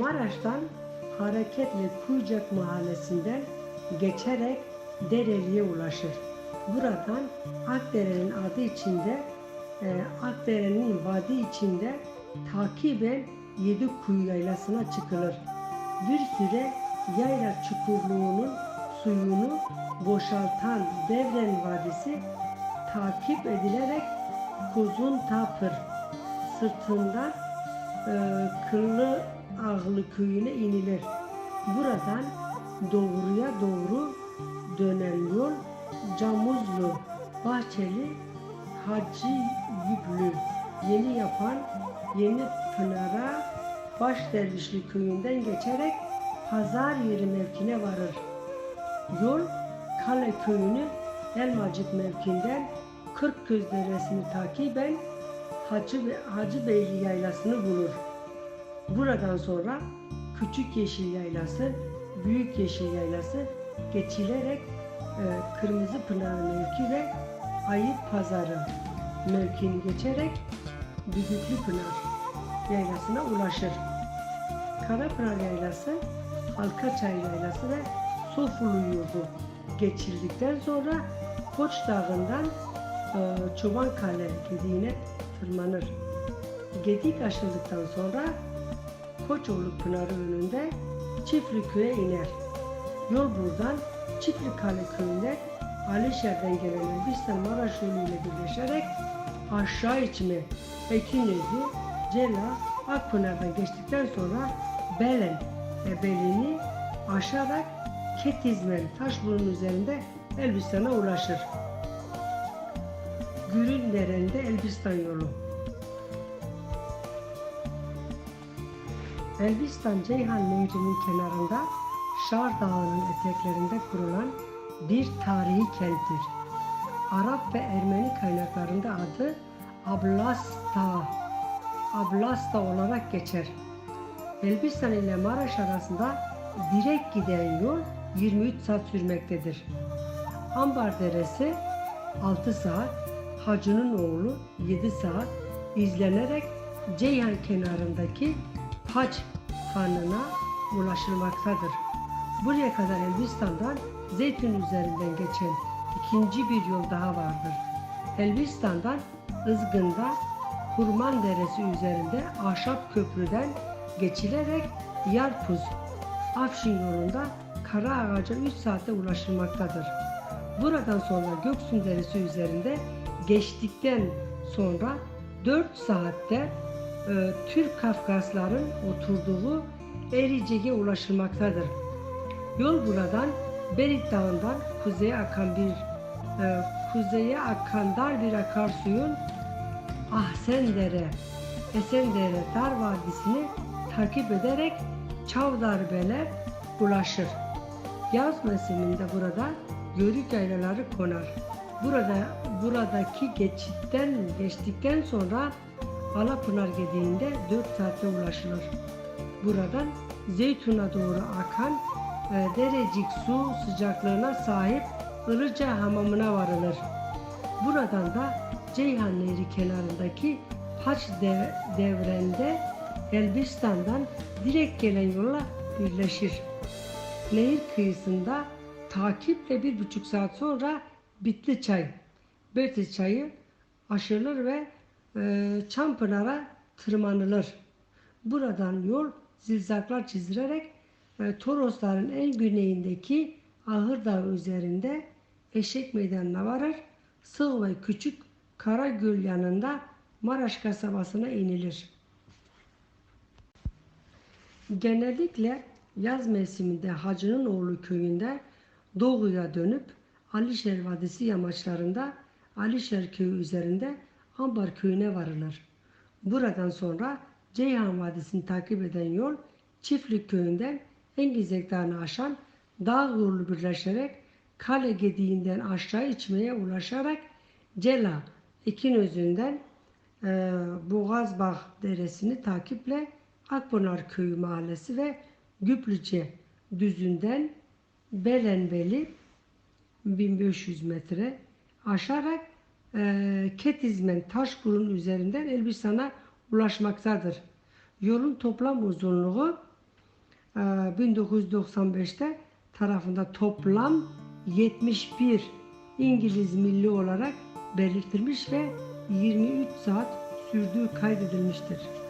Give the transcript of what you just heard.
Maraş'tan hareketle Kuyucak mahallesinden geçerek Dereli'ye ulaşır. Buradan Akdere'nin adı içinde, e, Akdere'nin vadi içinde takiben Yedi Kuyu Yaylası'na çıkılır. Bir süre yayla çukurluğunun suyunu boşaltan Devren Vadisi takip edilerek Kuzun Tapır sırtından e, Kırlı Ağlı köyüne inilir. Buradan doğruya doğru dönen yol Camuzlu, Bahçeli, Hacı Yüklü, Yeni Yapan, Yeni Pınar'a, Baş Dervişli köyünden geçerek Pazar yeri mevkine varır. Yol Kale köyünü Elmacık mevkinden Kırkköz Deresi'ni takiben Hacı, Hacı Beyli Yaylası'nı bulur. Buradan sonra Küçük Yeşil Yaylası, Büyük Yeşil Yaylası geçilerek e, Kırmızı Pınar mevki ve Ayıp Pazarı mevkini geçerek Düdüklü Pınar Yaylası'na ulaşır. Karapınar Yaylası, Halkaçay Yaylası ve Sofulu Yurdu geçildikten sonra Koç Dağı'ndan e, Çoban Kale Gediği'ne tırmanır. Gedik aşıldıktan sonra Koçoğlu Pınarı önünde Çiftliköy'e iner. Yol buradan Çiftlikale köyüne Alişer'den gelen Elbistan Maraş yoluyla birleşerek aşağı içme Ekinezi, Cela, Akpınar'dan geçtikten sonra Belen ve Belin'i aşarak Ketizmen Taşburun üzerinde Elbistan'a ulaşır. Gürün derende Elbistan yolu. Elbistan Ceyhan Nehri'nin kenarında Şar Dağı'nın eteklerinde kurulan bir tarihi kenttir. Arap ve Ermeni kaynaklarında adı Ablasta, Ablasta olarak geçer. Elbistan ile Maraş arasında direkt giden yol 23 saat sürmektedir. Ambar Deresi 6 saat, Hacı'nın oğlu 7 saat izlenerek Ceyhan kenarındaki Hac Hanı'na ulaşılmaktadır. Buraya kadar Elbistan'dan Zeytin üzerinden geçen ikinci bir yol daha vardır. Elbistan'dan Izgın'da Hurman Deresi üzerinde ahşap köprüden geçilerek Yarpuz, Afşin yolunda Kara Ağaca 3 saatte ulaşılmaktadır. Buradan sonra Göksun Deresi üzerinde geçtikten sonra 4 saatte Türk Kafkasların oturduğu Ericek'e ulaşılmaktadır. Yol buradan Berit Dağı'ndan kuzeye akan bir e, kuzeye akan dar bir akarsuyun Ahsendere, Esendere Dar Vadisi'ni takip ederek Çavdarbe'le ulaşır. Yaz mevsiminde burada yörük yaylaları konar. Burada buradaki geçitten geçtikten sonra Alapınar Gediği'nde 4 saatte ulaşılır. Buradan Zeytun'a doğru akan e, derecik su sıcaklığına sahip Ilıca hamamına varılır. Buradan da Ceyhan Nehri kenarındaki Haç dev- devrende Elbistan'dan direkt gelen yolla birleşir. Nehir kıyısında takiple bir buçuk saat sonra Bitli Çay, Betli Çayı aşılır ve e, Çampınar'a tırmanılır. Buradan yol zilzaklar çizilerek e, Torosların en güneyindeki Ahır Dağı üzerinde Eşek Meydanı'na varır. Sığ ve Küçük Karagöl yanında Maraş kasabasına inilir. Genellikle yaz mevsiminde Hacı'nın oğlu köyünde doğuya dönüp Alişer Vadisi yamaçlarında Alişer köyü üzerinde Ambar köyüne varılır. Buradan sonra Ceyhan Vadisi'ni takip eden yol Çiftlik köyünden Engizek Dağı'nı aşan dağ yolu birleşerek Kale Gediği'nden aşağı içmeye ulaşarak Cela Ekinözü'nden e, Boğazbağ Deresi'ni takiple Akpınar Köyü Mahallesi ve Güplüce düzünden Belenbeli 1500 metre aşarak e, Ketizmen Taşkur'un üzerinden Elbistan'a ulaşmaktadır. Yolun toplam uzunluğu e, 1995'te tarafında toplam 71 İngiliz milli olarak belirtilmiş ve 23 saat sürdüğü kaydedilmiştir.